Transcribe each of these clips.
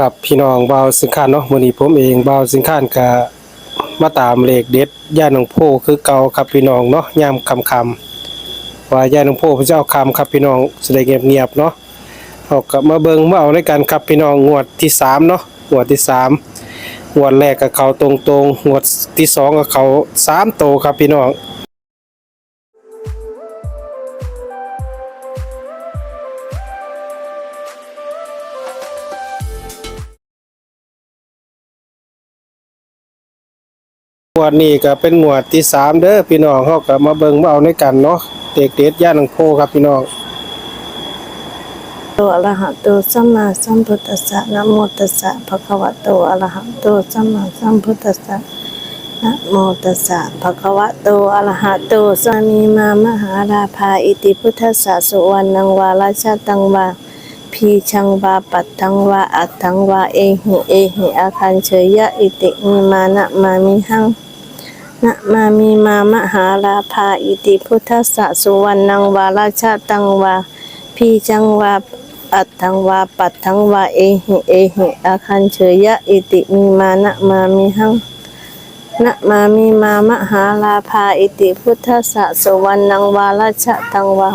กับพี่น้องบ่าวสิงคานเนาะมื้อนี้ผมเองบ่าวสิงคานก็มาตามเลขเด็ดย่าหนองโพคือเก่าครับพี่น้องเนาะยามค่ำๆว่าย่าหนองโพเพิ่นจะเอาคำครับพี่น้องสิได้เงียบๆเนาะเอากลับมาเบิ่งมาเอาในกันครับพี่น้องงวดที่สามเนาะงวดที่สามงวดแรกก็เข้าตรงๆงวดที่สองก็เข้าสามโตครับพี่น้อง วดนี้ก็เป็นงวดที่สามเด้อพี่น้องเฮาก็มาเบิ่งมาเอาในกันเนาะเด็กเด็ดย่านหนองโพครับพี่น้องโตอรหะโตสัมมาสัมพุทธัสสะนะโมตัสสะภะคะวะโตอรหะโตสัมมาสัมพุทธัสสะนะโมตัสสะภะคะวะโตอะระหะโตสามีมามหาราภาอิติพุทธัสสะสุวรรณังวาราชาตังวาพีชังวาปัตตังวาอัตถังวาเอหิเอหิอาคันเฉยยะอิติมีมานะมามิหัง นะมามีมามหาราภาอิติพุทธสะสุวรรณังวาราชาตังวาพีจังวาอัตถังวาปัตถังวาเอหิเอหิอาคันเฉยยะอิติมีมานะมามิหังนะมามีมามหาราภาอิติพุทธสะสุวรรณังวาราชาตังวา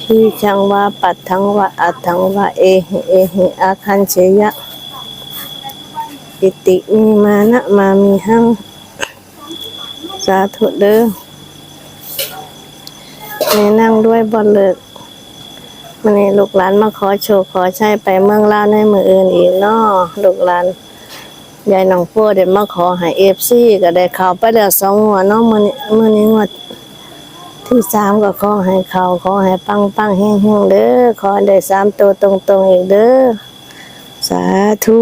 พีจังวาปัตถังวาอัตถังวาเอหิเอหิอาคันเฉยยะอิติมีมานะมามิหัง สาธุเด้อแม่นั่งด้วยบอลเลิกมันนี่ลูกหลานมาขอโชว์ขอใช้ไปเมืองลาในมืออื่นอีกเนาะลูกหลานยายน้องพัวเดี๋ยวมาขอให้เอฟซีก็ได้เข้าไปแล้วสองหัวเนาะมือนี้มือนี้งวดที่สามก็ขอให้เขาขอให้ปังปังแห้งๆเด้อขอได้สามตัวตรงๆอีกเด้อสาธุ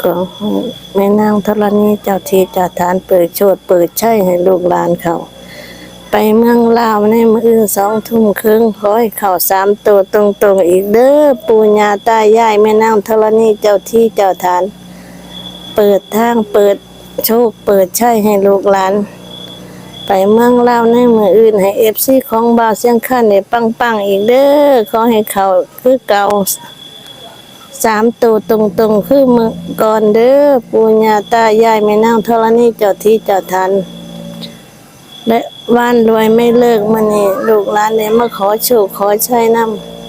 ขอแม่นางธรณีเจ้าที่เจ้าทานเปิดโชดเปิดใช่ให้ลูกหลานเขา ไปเมืองลาวในมืออื่นสองทุ่มครึ่งขอให้เขาสามตัวตรงๆอีกเด้อปู่ย่าตายายแม่นางธรณีเจ้าที่เจ้าทาน เปิดทางเปิดโชคเปิดใช่ให้ลูกหลาน ไปเมืองลาวในมืออื่น ให้เอฟซีของบาวเสียงขันเนี่ยปังๆอีกเด้อขอให้เขาคือเก่าสามตัวตรงๆคือมือก่อนเด้อปู่ย่าตายายแม่นางธรณีเจ้าที่เจ้าทัน และว่านรวยไม่เลิกมันนี่ลูกหลานเนี่ยมาขอโชคขอใชัยน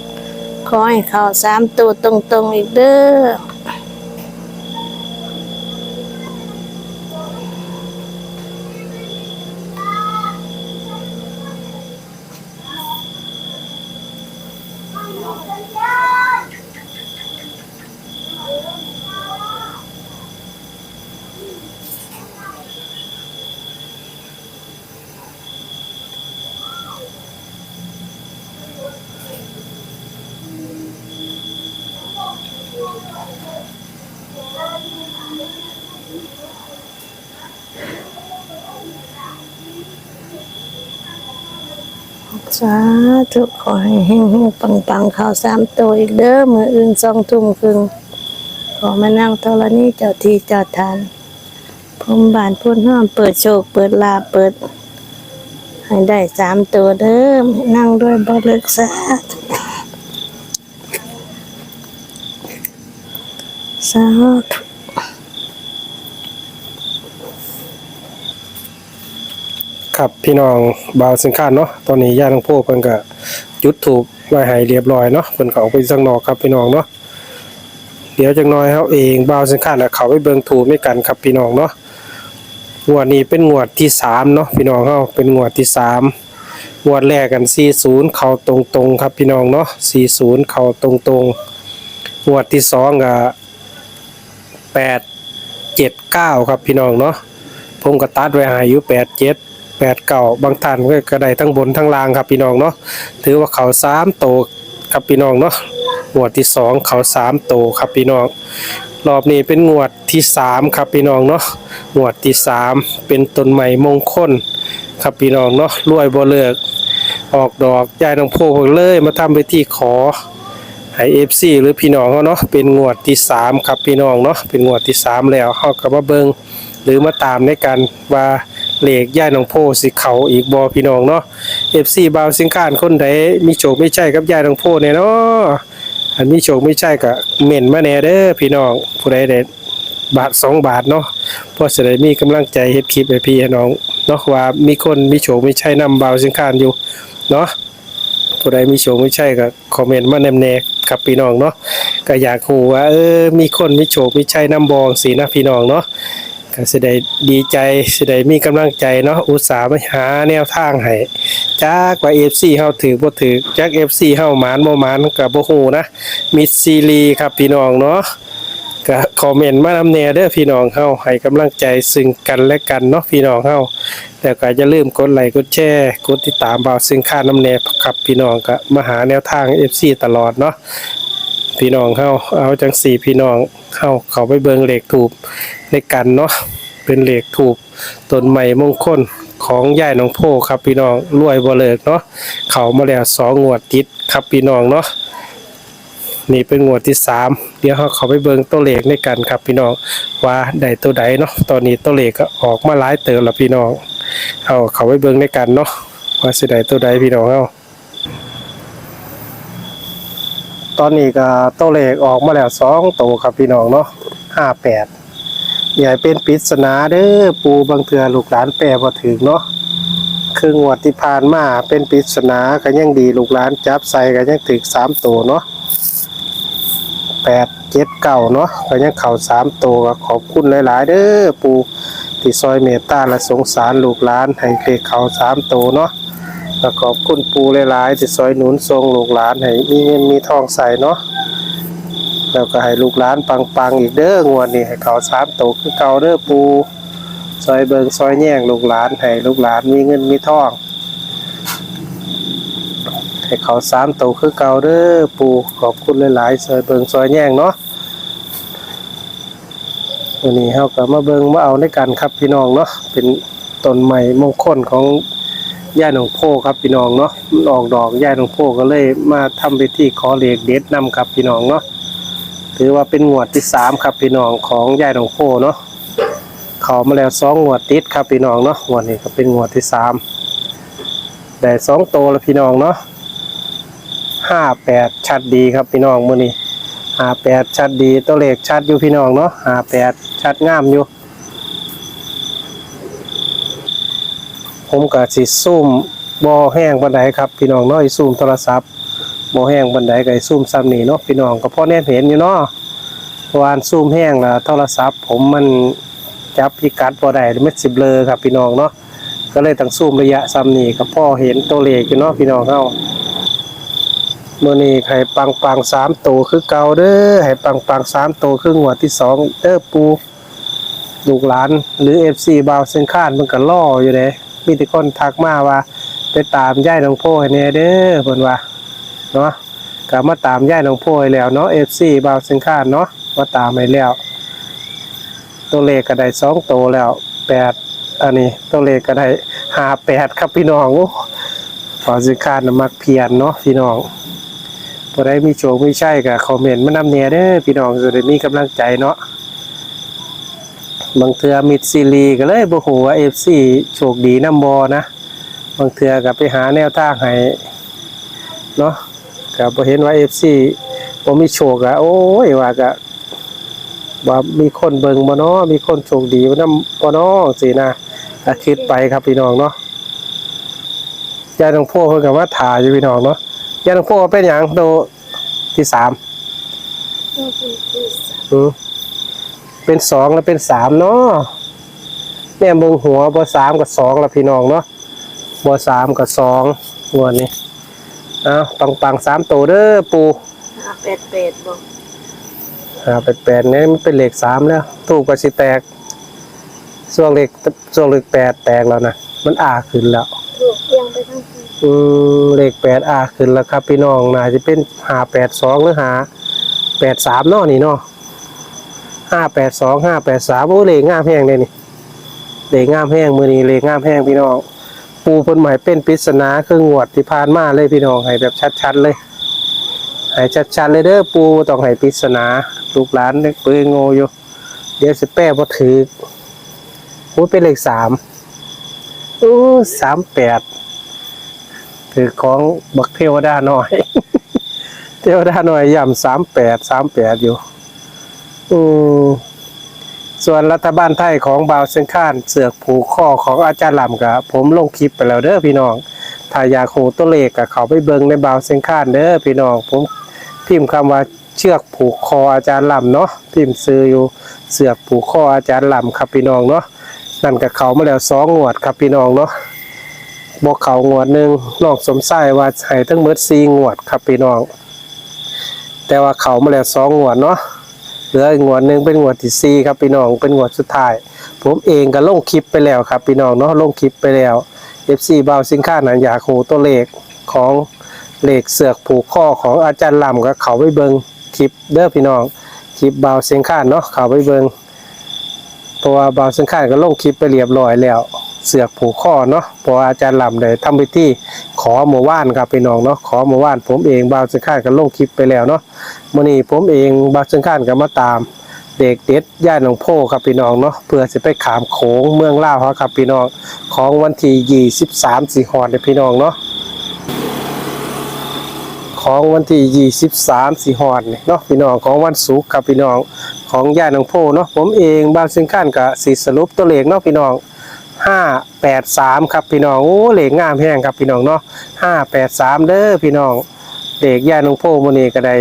ำขอให้เขาสามตัวตรงๆอีกเด้อ สาธุขอให้เฮงๆปังๆข่าวสามตัวอีกเด้อมืออื่นสองทุ่มครึ่งขอมานั่งธรณีเจ้าที่เจ้าทาน พรมบานพูดห้อมเปิดโชค เปิดลาเปิด ให้ได้สามตัวเด้อมนั่งด้วยบริกษาสาธุครับพี่น้องบาวสิงคาเนาะตอนนี้ย่านหลวงพ่อเพิ่นก็จุดถูกไว้ให้เรียบร้อยเนาะเพิ่นก็ออกไปข้างนอกครับพี่น้องเนาะเดี๋ยวจักหน่อยเฮาเองบาวสิงคาน่ะเขาไปเบิ่งถูกด้วยกันครับพี่น้องเนาะ งวดนี้เป็นงวดที่สามเนาะพี่น้องเฮาเป็นงวดที่สามงวดแรกกัน 40 เข้าตรงๆครับพี่น้องเนาะ 40 เข้าตรงๆงวดที่สองก็8 7 9 ครับพี่น้องเนาะผมก็ตัดไว้ให้อยู่แปดเจ็ดแปดเก่าบางท่านก็กระไดทั้งบนทั้งล่างครับพี่น้องเนาะ ถือว่าเขาสามโตครับพี่น้องเนาะ งวดที่สองเขาสามโตครับพี่น้องรอบนี้เป็นงวดที่สามครับพี่น้องเนาะงวดที่สามเป็นต้นใหม่มงคลครับพี่น้องเนาะรวยบ่เลิก ออกดอกยายน้องโพเลยมาทำไปที่ขอให้ FC หรือพี่น้องเขาเนาะเป็นงวดที่สามครับพี่น้องเนาะเป็นงวดที่สามแล้วเฮาก็มาเบิงหรือมาตามในการว่าเลขย่ายน้องโพสิเขาอีกบ่พี่น้องเนาะ FC บาวสิงคานคนใดมีโชคไม่ใช่กับย่ายน้องโพเนี่ยเนาะ อันมีโชคไม่ใช่ก็เม่นมาแน่เด้อพี่น้องผู้ใดได้บาทสองบาทเนาะเพื่อจะได้มีกำลังใจเฮ็ดคลิปให้พี่ให้น้องเนาะว่ามีคนมีโชคไม่ใช่นำบาสิงคานอยู่เนาะผู้ใดมีโชคไม่ใช่ก็คอมเมนต์มาแนมแนครับพี่น้องเนาะก็อยากรู้ว่าเออมีคนมีโชคมีชัยนำบองสีนะพี่น้องเนาะก็สิได้ดีใจสิได้มีกำลังใจเนาะอุตส่าห์มาหาแนวทางให้ จากว่า FC เฮาถือบ่ถือจาก FC เฮาหมานบ่หมานก็บ่ฮู้นะมิดซีรีครับพี่น้องเนาะก็คอมเมนต์มานำแนเด้อพี่น้องเฮาให้กำลังใจซึ่งกันและกันเนาะพี่น้องเฮาแล้วก็อย่าลืมกดไลค์กดแชร์กดติดตามบ่าวซึ่งค่าน้ำแนบครับพี่น้องก็มาหาแนวทาง FC ตลอดเนาะพี่น้องเฮาเอาจังสี่พี่น้องเฮาเขาไปเบิงเลขถูกในกันเนาะเป็นเลขถูกต้นใหม่มงคล ของยายน้องโพครับพี่น้องรวยบ่เลิกเนาะเขามาแล้วสองงวดติดครับพี่น้องเนาะนี่เป็นงวดที่สามเดี๋ยวเราเขาไปเบิ่งตัวเลขในกันครับพี่น้องว่าได้ตัวใดเนาะตอนนี้ตัวเลขก็ออกมาหลายเติมแล้วพี่น้องเอาเขาไปเบิ่งในกันเนาะว่าสิได้ตัวใดพี่น้องเอาตอนนี้ก็ตัวเลขออกมาแล้วสองตัวครับพี่น้องเนาะห้าแปด ใหญ่เป็นปริศนาเด้อปูบางเถื่อลูกหลานแปลบ่ถึงเนาะครึ่งวดที่ผ่านมาเป็นปริศนาก็ยังดีลูกหลานจับใส่ก็ยังถึกสามตัวเนาะแปดเจ็ดเก้าเนาะก็ยังเข่าสามตัวก็ขอบคุณหลาย ๆ เด้อปูที่ซอยเมตตาและสงสารลูกหลานให้เลขเข่าสามโตเนาะแล้วขอบคุณปูหลายๆที่ซอยหนุนทรงลูกหลานให้มีเงินมีทองใส่เนาะ แล้วก็ให้ลูกหลานปังๆอีกเด้องวดนี้ให้เขาสามโตคือเก่าเด้อปูซอยเบิงซอยแย่งลูกหลานให้ลูกหลานมีเงินมีทองให้เขาสามโตคือเก่าเด้อปูขอบคุณหลายๆซอยเบิงซอยแย่งเนาะวันนี้เราก็มาเบิงมาเอาในกันครับพี่น้องเนาะเป็นต้นใหม่มงคลของย่าหนองโพครับพี่น้องเนาะออกดอกย่าหนองโพก็เลยมาทำพิธีขอเลขเด็ดนํครับพี่น้องเนาะ ถือว่าเป็นงวดที่สามครับพี่น้องของย่าหนองโพเนาะเขามาแล้วสองงวดติดครับพี่น้องเนาะงวดนี้ก็เป็นงวดที่สามแต่สองโตแล้วพี่น้องเนาะห้าแปดชัดดีครับพี่น้องมือนี้ห้าแปดชัดดีตัวเลขชัดอยู่พี่น้องเนาะห้าแปดชัดงามอยู่ ผมก็สิซุ่มบ่แห้งบันไดครับพี่น้องเนาะไอ้ซุ่มโทรศัพท์ บ่แห้งบันไดก็ไอ้ซุ่มซ้ำนี่เนาะพี่น้องก็พ่อแน่เห็นอยู่เนาะวาอันซุ่มแห้งละโทรศัพท์ ผมมันจับพิกัดบ่ได้มันสิบเลอครับพี่น้องเนาะก็เลยต้องซูมระยะซ้ำนี่ก็พ่อเห็นตัวเลขอยู่เนาะพี่น้องเฮาเมื่อนี้ให้ปังปังสามตัวคือเก่าเด้อให้ปังปังสามตัวคือหัวที่สองเด้อปูลูกหลาน หรือเอฟซีบาวเซนคานมันก็ล่ออยู่เด้มีแต่คนทักมาว่า ไปตามย่ายน้องโพให้แน่เด้อเพิ่นว่า เนาะก็มาตามย่ายน้องพให้แล้วเนาะเอฟซีบาวเซนคานเนาะมาตามให้แล้ว ตัวเลขก็ได้สองตัวแล้วแปดอันนี้ตัวเลขก็ได้ห้าแปดครับพี่น้องโอ้บาวเซนคานะมักเพียนเนาะพี่น้องบ่ได้มีโชคมีใช่ก็คอมเมนต์มานำแหน่เด้อพี่น้องจะได้มีกำลังใจเนาะบางเทื่อมิดซีรีก็เลยบ่ฮู้ว่า FC โชคดีน้ำบ่นะ บางเทื่อก็ไปหาแนวทางให้เนาะ ก็บ่เห็นว่า FC บ่มีโชคอะโอ้ยว่าก็ว่ามีคนเบิ่งบ่เนาะมีคนโชคดีนำบ่เนาะสินะก็คิดไปครับพี่น้องเนาะยายหลวงพ่อเพิ่นก็มาถ่ายอยู่พี่น้องเนาะยาหลวงพ่อเป็นอย่างโตที่สามอืมเป็นสองแล้วเป็นสามเนาะแม่เบิ่งหัวบสามกับสองแล้วพี่น้องเนาะบสามกับสองหัวนี่เอาปังปังๆสามโตเด้อปูห้าเป็ดเป็ดบอกอ่าแปดแปดเนี่ยมันเป็นเลขสามแล้วถูกกว่าสิแตกส่วนเลขส่วนเลขแปดแตกแล้วนะมันอาขึ้นแล้ว ถูกเอียงไปทั้งทีอืมเลขแปดอาขึ้นแล้วครับพี่น้องน่าจะเป็นหาแปดสองหรือหาแปดสามเนาะนี่เนาะห้าแปดสองห้าแปดสามโอ้เลขงามแห้งเลยนี่เลขงามแห้งมือนี้เลขงามแห้งพี่น้อง ปูเพิ่นหมายเป็นปริศนาคืองวดที่ผ่านมาเลยพี่น้องให้แบบชัดๆเลยให้ชัดๆเลยเด้อปูต้องให้ปริศนาลูกหลานเด็กปืนโง่อยู่เดี๋ยวสิแป้บ่ถือโอ้เป็นเลขสามโอ้สามแปดถือของบักเทวดาหน่อย เทวดาหน่อยย่ำสามแปดสามแปดอยู่อืม ส่วนรัฐบาลไทยของบาวเซนคานเสือกผูกข้อของอาจารย์ลำกับผมลงคลิปไปแล้วเด้อพี่น้องถ้าอยากหูตัวเลขกับเขาไปเบิงในบาวเซนคานเด้อพี่น้องผมพิมพ์คำว่าเชือกผูกคออาจารย์ลำเนาะพิมพ์ซื้ออยู่เสือกผูกคออาจารย์ลำครับพี่น้องเนาะนั่นกับเขามาแล้วสองงวดครับพี่น้องเนาะบอกเขางวดหนึ่งนอกสมไส้ว่าให้ทั้งหมดสี่งวดครับพี่น้อง แต่ว่าเขามาแล้วสองงวดเนาะ เหลืออีกงวดหนึ่งเป็นงวดที่สี่ครับพี่น้องเป็นงวดสุดท้าย ผมเองก็ลงคลิปไปแล้วครับพี่น้องเนาะลงคลิปไปแล้ว FC บาวสินค้าหนันอยากหูตัวเลขของเหลขเสือกผูกข้อของอาจารย์ลำก็เขาไปเบิงคลิปเด้อพี่น้องคลิปบาวสินค้าเนาะเขาไปเบิงเพราะว่าบาวสินค้าก็ลงคลิปไปเรียบร้อยแล้ว เสือกผูกข้อเนาะพราะว่าอาจารย์ลำได้ทำพิธีขอหมู่ว่านครับพี่น้องเนาะขอหมู่ว่าน ผมเองบาวสินค้าก็ลงคลิปไปแล้วเนาะมื้อนี้ผมเองบาวสินค้าก็มาตาม เด็กเด็ดย่านหนองโพครับพี่น้องเนาะเพื่อจะไปขามโขงเมืองล่าวเขาครับพี่น้องของวันที่ยี่สิบสามสี่หอดเด้อพี่น้องเนาะของวันที่ยี่สิบสามสี่หอนี่เนาะพี่น้องของวันศุกร์ครับพี่น้องของย่านหนองโพเนาะผมเองบาสินค้านกับสีสรุปตัวเลขเนาะพี่น้อง ห้าแปดสามครับพี่น้องโอ้เหล็กงามแห้งครับพี่น้องเนาะห้าแปดสามเด้อพี่น้องเด็กย่านหนองโพมื้อนี้ก็ได้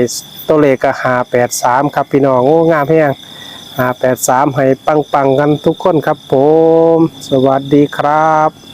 ตัวเลขก็ห้าแปดสามครับพี่น้องโอ้งามแห้งห้าแปดสามให้ปังปังๆกันทุกคนครับผม สวัสดีครับ